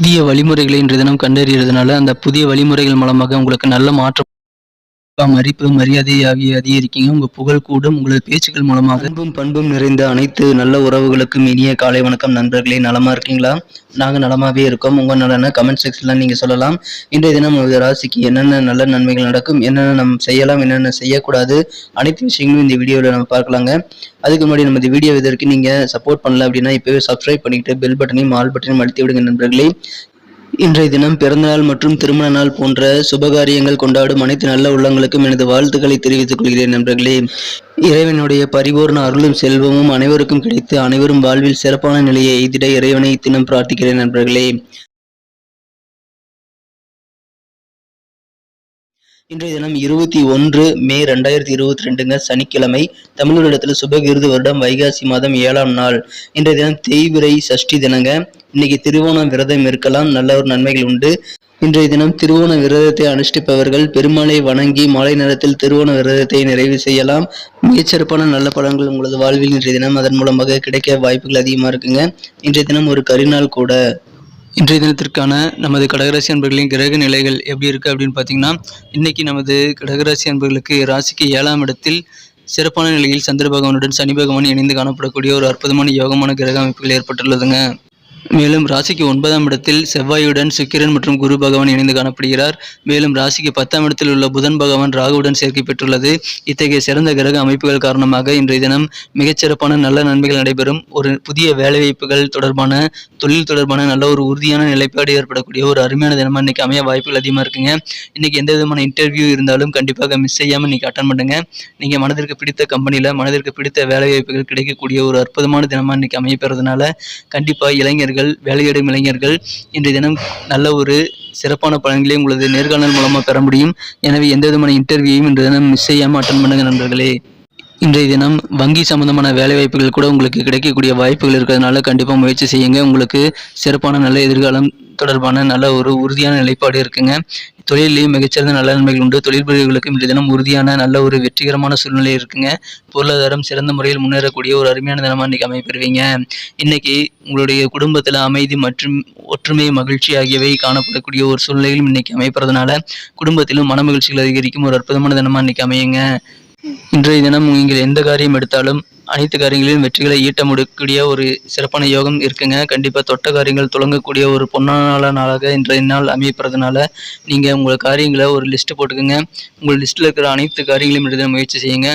புதிய வழிமுறைகளை இன்றைய தினம் கண்டறியறதுனால அந்த புதிய வழிமுறைகள் மூலமாக உங்களுக்கு நல்ல மாற்றம் மதிப்பு மரியாதை ஆகிய அதிகரிக்கீங்க. உங்க புகழ் கூடும். உங்களது பேச்சுக்கள் மூலமாக அன்பும் பண்பும் நிறைந்த அனைத்து நல்ல உறவுகளுக்கும் இனிய காலை வணக்கம் நண்பர்களே. நலமா இருக்கீங்களா? நாங்க நலமாவே இருக்கோம். உங்க நலன கமெண்ட் செக்ஷன்ல நீங்க சொல்லலாம். இன்றைய தினம் உங்களது ராசிக்கு என்னென்ன நல்ல நன்மைகள் நடக்கும்? என்னென்ன நம்ம செய்யலாம்? என்னென்ன செய்யக்கூடாது? அனைத்து விஷயங்களும் இந்த வீடியோவில் நம்ம பார்க்கலாங்க. அதுக்கு முன்னாடி நம்ம இந்த வீடியோ இதற்கு நீங்க சப்போர்ட் பண்ணல அப்படின்னா இப்பவே சப்ஸ்கிரைப் பண்ணிட்டு பெல் பட்டனையும் ஆல் பட்டனையும் அழுத்தி விடுங்க நண்பர்களே. இன்றைய தினம் பிறந்தநாள் மற்றும் திருமண நாள் போன்ற சுபகாரியங்கள் கொண்டாடும் அனைத்து நல்ல உள்ளங்களுக்கும் எனது வாழ்த்துக்களை தெரிவித்துக் கொள்கிறேன் நண்பர்களே. இறைவனுடைய பரிபூர்ண அருளும் செல்வமும் அனைவருக்கும் கிடைத்து அனைவரும் வாழ்வில் சிறப்பான நிலையை எய்திட இறைவனை தினம் பிரார்த்திக்கிறேன் நண்பர்களே. இன்றைய தினம் இருபத்தி ஒன்று மே ரெண்டாயிரத்தி இருபத்தி ரெண்டுங்க சனிக்கிழமை தமிழரிடத்துல சுபகிருது வருடம் வைகாசி மாதம் ஏழாம் நாள். இன்றைய தினம் தேய்விரை சஷ்டி தினங்க இன்னைக்கு திருவோணம் விரதம் இருக்கலாம் நல்ல ஒரு நன்மைகள் உண்டு. இன்றைய தினம் திருவோண விரதத்தை அனுஷ்டிப்பவர்கள் பெருமாளை வணங்கி மாலை நேரத்தில் திருவோண விரதத்தை நிறைவு செய்யலாம். மிகச்சிறப்பான நல்ல பலன்கள் உங்களது வாழ்வில் இன்றைய தினம் அதன் மூலமாக கிடைக்க வாய்ப்புகள் அதிகமாக இருக்குங்க. இன்றைய தினம் ஒரு கரிநாள் கூட. இன்றைய தினத்திற்கான நமது கடகராசி அன்பர்களின் கிரக நிலைகள் எப்படி இருக்குது அப்படின்னு பார்த்தீங்கன்னா இன்றைக்கி நமது கடகராசி அன்பர்களுக்கு ராசிக்கு ஏழாம் இடத்தில் சிறப்பான நிலையில் சந்திர பகவானுடன் சனி பகவான் இணைந்து காணப்படக்கூடிய ஒரு அற்புதமான யோகமான கிரக அமைப்புகள் ஏற்பட்டுள்ளதுங்க. மேலும் ராசிக்கு ஒன்பதாம் இடத்தில் செவ்வாயுடன் சுக்கிரன் மற்றும் குரு பகவான் இணைந்து காணப்படுகிறார். மேலும் ராசிக்கு பத்தாம் இடத்தில் உள்ள புதன் பகவான் ராகுவுடன் சேர்க்கை பெற்றுள்ளது. இத்தகைய சிறந்த கிரக அமைப்புகள் காரணமாக இன்றைய தினம் மிகச்சிறப்பான நல்ல நன்மைகள் நடைபெறும். ஒரு புதிய வேலைவாய்ப்புகள் தொடர்பான தொழில் தொடர்பான நல்ல ஒரு உறுதியான நிலைப்பாடு ஏற்படக்கூடிய ஒரு அருமையான தினமாக இன்னைக்கு அமைய வாய்ப்புகள் அதிகமாக இருக்குங்க. இன்னைக்கு எந்த விதமான இன்டர்வியூ இருந்தாலும் கண்டிப்பாக மிஸ் செய்யாமல் இன்னைக்கு அட்டன் பண்ணுங்க. நீங்கள் மனதிற்கு பிடித்த கம்பெனியில் மனதிற்கு பிடித்த வேலைவாய்ப்புகள் கிடைக்கக்கூடிய ஒரு அற்புதமான தினமாக இன்னைக்கு அமையப்பெறதுனால கண்டிப்பாக இளைஞர்கள் வேலையிடும் இளைஞர்கள் இன்றைய தினம் நல்ல ஒரு சிறப்பான பலன்களை உங்களது நேர்காணல் மூலமாக பெற முடியும். எனவே எந்த விதமான இன்டர்வியூயும் இன்றைய தினம் மிஸ் செய்யாமல் அட்டன் பண்ணுங்க நண்பர்களே. இன்றைய தினம் வங்கி சம்பந்தமான வேலை வாய்ப்புகள் கூட உங்களுக்கு கிடைக்கக்கூடிய வாய்ப்புகள் இருக்கிறதுனால கண்டிப்பாக முயற்சி செய்யுங்க. உங்களுக்கு சிறப்பான நல்ல எதிர்காலம் தொடர்பான நல்ல ஒரு உறுதியான நிலைப்பாடு இருக்குங்க. தொழிலையும் மிகச்சிறந்த நல்ல நன்மைகள் உண்டு. தொழில் புரிவர்களுக்கும் இன்றைய தினம் உறுதியான நல்ல ஒரு வெற்றிகரமான சூழ்நிலை இருக்குங்க. பொருளாதாரம் சிறந்த முறையில் முன்னேறக்கூடிய ஒரு அருமையான தினமாக இன்றைக்கி அமைப்பெறுவீங்க இன்னைக்கு உங்களுடைய குடும்பத்தில் அமைதி மற்றும் ஒற்றுமை மகிழ்ச்சி ஆகியவை காணப்படக்கூடிய ஒரு சூழ்நிலையிலும் இன்னைக்கு அமைப்பறதுனால குடும்பத்திலும் மன மகிழ்ச்சிகள் அதிகரிக்கும் ஒரு அற்புதமான தினமாக இன்னைக்கு அமையுங்க. இன்றைய தினம் நீங்கள் எந்த காரியம் எடுத்தாலும் அனைத்து காரியங்களிலும் வெற்றிகளை ஈட்ட முடியக்கூடிய ஒரு சிறப்பான யோகம் இருக்குங்க. கண்டிப்பாக தொட்ட காரியங்கள் துளங்கக்கூடிய ஒரு பொன்னான நாளாக இன்றைய நாள் அமையப்படுறதுனால நீங்கள் உங்கள் காரியங்களை ஒரு லிஸ்ட்டு போட்டுக்கோங்க. உங்கள் லிஸ்ட்டில் இருக்கிற அனைத்து காரியங்களையும் எழுத முயற்சி செய்யுங்க.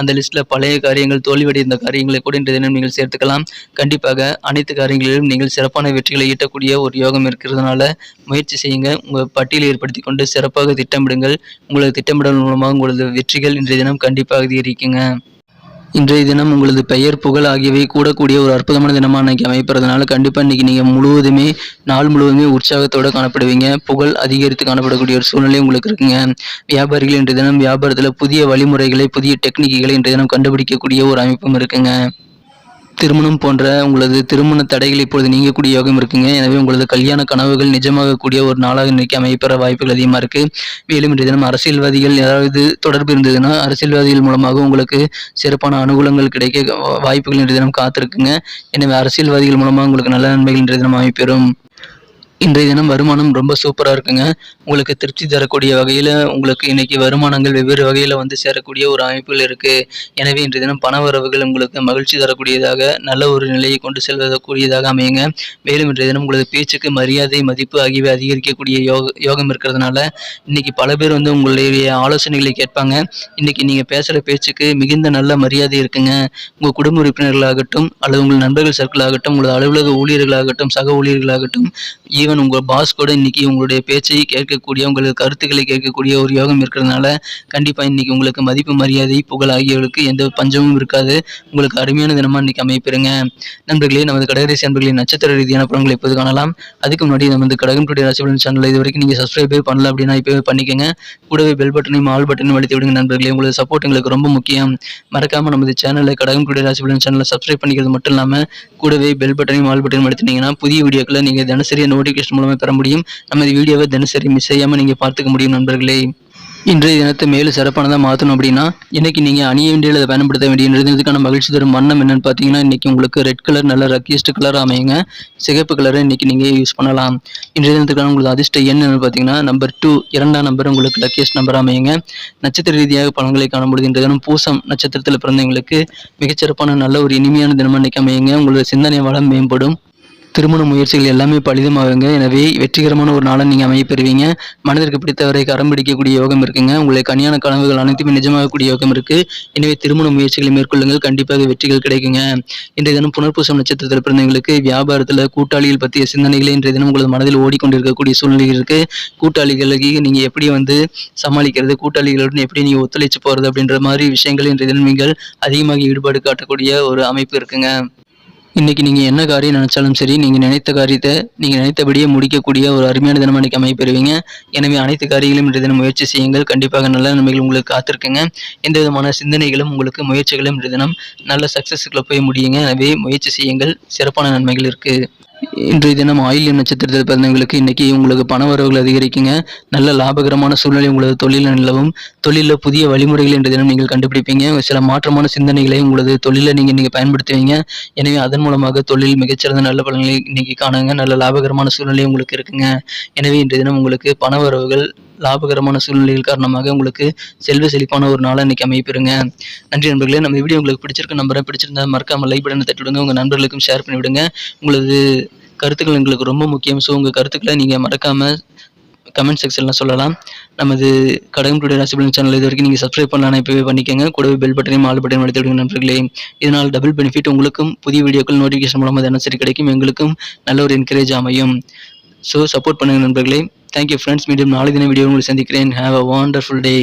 அந்த லிஸ்ட்டில் பழைய காரியங்கள் தோல்வியடைந்த காரியங்களை கூட இன்றைய தினம் நீங்கள் சேர்த்துக்கலாம். கண்டிப்பாக அனைத்து காரியங்களிலும் நீங்கள் சிறப்பான வெற்றிகளை ஈட்டக்கூடிய ஒரு யோகம் இருக்கிறதுனால முயற்சி செய்யுங்க. உங்கள் பட்டியலை ஏற்படுத்தி கொண்டு சிறப்பாக திட்டமிடுங்கள். உங்களது திட்டமிடல் மூலமாக உங்களது வெற்றிகள் இன்றைய தினம் கண்டிப்பாக அதிகரிக்குங்க. இன்றைய தினம் உங்களது பெயர் புகழ் ஆகியவை கூடக்கூடிய ஒரு அற்புதமான தினமாக இன்றைக்கி அமைப்பறதுனால கண்டிப்பாக இன்றைக்கி நீங்கள் முழுவதுமே நாள் முழுவதுமே உற்சாகத்தோடு காணப்படுவீங்க. புகழ் அதிகரித்து காணப்படக்கூடிய ஒரு சூழ்நிலை உங்களுக்கு இருக்குங்க. வியாபாரிகள் இன்றைய தினம் வியாபாரத்தில் புதிய வழிமுறைகளை புதிய டெக்னிக்குகளை இன்றைய தினம் கண்டுபிடிக்கக்கூடிய ஒரு அமைப்பும் இருக்குங்க. திருமணம் போன்ற உங்களது திருமண தடைகள் இப்பொழுது நீங்கக்கூடிய யோகம் இருக்குங்க. எனவே உங்களது கல்யாண கனவுகள் நிஜமாகக்கூடிய ஒரு நாளாக இன்றைக்கு அமைப்பெற வாய்ப்புகள் அதிகமாக இருக்கு. மேலும் இன்றைய தினம் அரசியல்வாதிகள் ஏதாவது தொடர்பு இருந்ததுன்னா அரசியல்வாதிகள் மூலமாக உங்களுக்கு சிறப்பான அனுகூலங்கள் கிடைக்க வாய்ப்புகள் இன்றைய தினம் காத்திருக்குங்க. எனவே அரசியல்வாதிகள் மூலமாக உங்களுக்கு நல்ல நன்மைகள் இன்றைய தினம் அமைப்பெறும் இன்றைய தினம் வருமானம் ரொம்ப சூப்பராக இருக்குங்க. உங்களுக்கு திருப்தி தரக்கூடிய வகையில் உங்களுக்கு இன்னைக்கு வருமானங்கள் வெவ்வேறு வகையில் வந்து சேரக்கூடிய ஒரு அமைப்புகள் இருக்குது எனவே இன்றைய தினம் பண வரவுகள் உங்களுக்கு மகிழ்ச்சி தரக்கூடியதாக நல்ல ஒரு நிலையை கொண்டு செல்வதக்கூடியதாக அமையுங்க. மேலும் இன்றைய தினம் உங்களது பேச்சுக்கு மரியாதை மதிப்பு ஆகியவை அதிகரிக்கக்கூடிய யோக யோகம் இருக்கிறதுனால இன்னைக்கு பல பேர் வந்து உங்களுடைய ஆலோசனைகளை கேட்பாங்க. இன்னைக்கு நீங்கள் பேசுகிற பேச்சுக்கு மிகுந்த நல்ல மரியாதை இருக்குங்க. உங்கள் குடும்ப உறுப்பினர்களாகட்டும் அல்லது உங்கள் நண்பர்கள் சர்க்கிள் ஆகட்டும் உங்களது அலுவலக ஊழியர்களாகட்டும் சக ஊழியர்களாகட்டும் ஈவன் உங்கள் பாஸ் கூட இன்னைக்கு உங்களுடைய பேச்சை கேட்கக்கூடிய உங்களுக்கு கருத்துக்களை கேட்கக்கூடிய ஒரு யோகம் இருக்கிறதுனால கண்டிப்பாக இன்னைக்கு உங்களுக்கு மதிப்பு மரியாதை புகழ் ஆகியவர்களுக்கு எந்த பஞ்சமும் இருக்காது. உங்களுக்கு அருமையான தினமாக இன்னைக்கு அமைப்பிருங்க நண்பர்களே நமது கடகராசி நண்பர்களின் நட்சத்திர ரீதியான படங்களை இப்போது காணலாம். அதுக்கு முன்னாடி நமது கடகம் டுடே ராசிபலன் சேனல் இது வரைக்கும் நீங்கள் சப்ஸ்கிரைபே பண்ணல அப்படின்னா இப்போவே பண்ணிக்கோங்க. கூடவே பெல் பட்டனையும் ஆல் பட்டனையும் அழுத்தி விடுங்க நண்பர்களே. உங்களோட சப்போர்ட் எங்களுக்கு ரொம்ப முக்கியம். மறக்காமல் நமது சேனலில் கடகம் டுடே ராசிபலன் சேனலை சப்ஸ்கிரைப் பண்ணிக்கிறது மட்டும் இல்லாமல் கூடவே பெல் பட்டனையும் ஆல் பட்டனையும் அழுத்தினீங்கன்னா புதிய வீடியோக்களை நீங்கள் தினசரி நோட்டிஃபிகேஷன் மூலமாக பெற முடியும். நமது வீடியோவை தினசரி மிஸ் செய்யாமல் நீங்கள் பார்த்துக்க முடியும் நண்பர்களே. இன்றைய தினத்தை மேலும் சிறப்பானதாக மாற்றணும் அப்படின்னா இன்னைக்கு நீங்கள் அணிய வேண்டிய அதை பயன்படுத்த வேண்டிய இதுக்கான மகிழ்ச்சி தரும் வண்ணம் என்னன்னு பார்த்தீங்கன்னா இன்னைக்கு உங்களுக்கு ரெட் கலர் நல்ல ரக்கியஸ்ட் கலர் அமையுங்க. சிகப்பு கலரை இன்னைக்கு நீங்கள் யூஸ் பண்ணலாம். இன்றைய தினத்துக்கான உங்களுக்கு அதிர்ஷ்ட என்னன்னு பார்த்தீங்கன்னா நம்பர் டூ இரண்டாம் நம்பர் உங்களுக்கு லக்கியஸ்ட் நம்பர் அமையுங்க. நட்சத்திர ரீதியாக பழங்களை காணும்பொழுது இன்றைய தினம் பூசம் நட்சத்திரத்தில் பிறந்தவங்களுக்கு மிகச்சிறப்பான நல்ல ஒரு இனிமையான தினம் இன்னைக்கு அமையுங்க. உங்களோட சிந்தனை வளம் மேம்படும். திருமண முயற்சிகள் எல்லாமே பலிதமாகுங்க. எனவே வெற்றிகரமான ஒரு நாளை நீங்கள் அமைய பெறுவீங்க மனதிற்கு பிடித்தவரை கரம் பிடிக்கக்கூடிய யோகம் இருக்குங்க. உங்களை கனியான கனவுகள் அனைத்துமே நிஜமாகக்கூடிய யோகம் இருக்கு. எனவே திருமண முயற்சிகளை மேற்கொள்ளுங்கள். கண்டிப்பாக வெற்றிகள் கிடைக்குங்க. இன்றைய தினம் புனர்பூசம் நட்சத்திரத்தில் பிறந்தவங்களுக்கு வியாபாரத்தில் கூட்டாளிகள் பற்றிய சிந்தனைகளை இன்றைய தினம் உங்களது மனதில் ஓடிக்கொண்டிருக்கக்கூடிய சூழ்நிலை இருக்குது கூட்டாளிகளுக்கு நீங்கள் எப்படி வந்து சமாளிக்கிறது? கூட்டாளிகளுடன் எப்படி நீங்கள் ஒத்துழைச்சு போகிறது அப்படின்ற மாதிரி விஷயங்கள் இன்றைய தினம் நீங்கள் அதிகமாக ஈடுபாடு காட்டக்கூடிய ஒரு அமைப்பு இருக்குங்க. இன்றைக்கி நீங்கள் என்ன காரியம் நினச்சாலும் சரி நீங்கள் நினைத்த காரியத்தை நீங்கள் நினைத்தபடியே முடிக்கக்கூடிய ஒரு அருமையான தினம் அன்னைக்கு அமைப்பெறுவீங்க எனவே அனைத்து காரியங்களும் இன்றைய தினம் முயற்சி செய்யுங்கள். கண்டிப்பாக நல்ல நன்மைகள் உங்களுக்கு காத்திருக்குங்க. எந்த விதமான சிந்தனைகளும் உங்களுக்கு முயற்சிகளும் இன்றைய தினம் நல்ல சக்ஸஸ்க்குள்ள போய் முடியுங்க. எனவே முயற்சி செய்யுங்கள். சிறப்பான நன்மைகள் இருக்குது இன்றைய தினம் ஆயில்யம் நட்சத்திரத்தில் பிறந்தவங்களுக்கு இன்னைக்கு உங்களுக்கு பண வரவுகள் அதிகரிக்குங்க. நல்ல லாபகரமான சூழ்நிலை உங்களது தொழிலில் நிலவும். தொழிலில் புதிய வழிமுறைகள் இன்றைய தினம் நீங்கள் கண்டுபிடிப்பீங்க. சில மாற்றமான சிந்தனைகளை உங்களது தொழிலில் நீங்கள் நீங்கள் பயன்படுத்துவீங்க. எனவே அதன் மூலமாக தொழில் மிகச்சிறந்த நல்ல பலன்களை இன்னைக்கு காணுங்க. நல்ல லாபகரமான சூழ்நிலை உங்களுக்கு இருக்குங்க. எனவே இன்றைய தினம் உங்களுக்கு பண வரவுகள் லாபகரமான சூழ்நிலைகள் காரணமாக உங்களுக்கு செல்வ செழிப்பான ஒரு நாளை இன்னைக்கு அமைப்பிருங்க நன்றி நண்பர்களே நம்ம வீடியோ உங்களுக்கு பிடிச்சிருக்க நம்பரை பிடிச்சிருந்தா மறக்காமல் லைக் பட்டனை தட்டி விடுங்க உங்கள் நண்பர்களுக்கும் ஷேர் பண்ணி விடுங்க உங்களது கருத்துக்கள் எங்களுக்கு ரொம்ப முக்கியம். ஸோ உங்கள் கருத்துக்களை நீங்கள் மறக்காமல் கமெண்ட் செக்ஷனில் சொல்லலாம். நமது கடகம் டுடே ராசிபலன் சேனல் இது வரைக்கும் நீங்கள் சப்ஸ்கிரைப் பண்ணலாம் இப்போவே பண்ணிக்கோங்க. கூடவே பெல் பட்டனையும் ஆல் பட்டனையும் அழுத்தி விடுங்க நண்பர்களே. இதனால் டபுள் பெனிஃபிட் உங்களுக்கும் புதிய வீடியோக்கள் நோட்டிஃபிகேஷன் மூலமாக தினசரி கிடைக்கும். எங்களுக்கும் நல்ல ஒரு என்கரேஜ் அமையும். ஸோ சப்போர்ட் பண்ணுங்கள் நண்பர்களே. தேங்க்யூ ஃப்ரெண்ட்ஸ் மீண்டும் நாளை தின வீடியோ உங்களை சந்திக்கிறேன். Have a wonderful day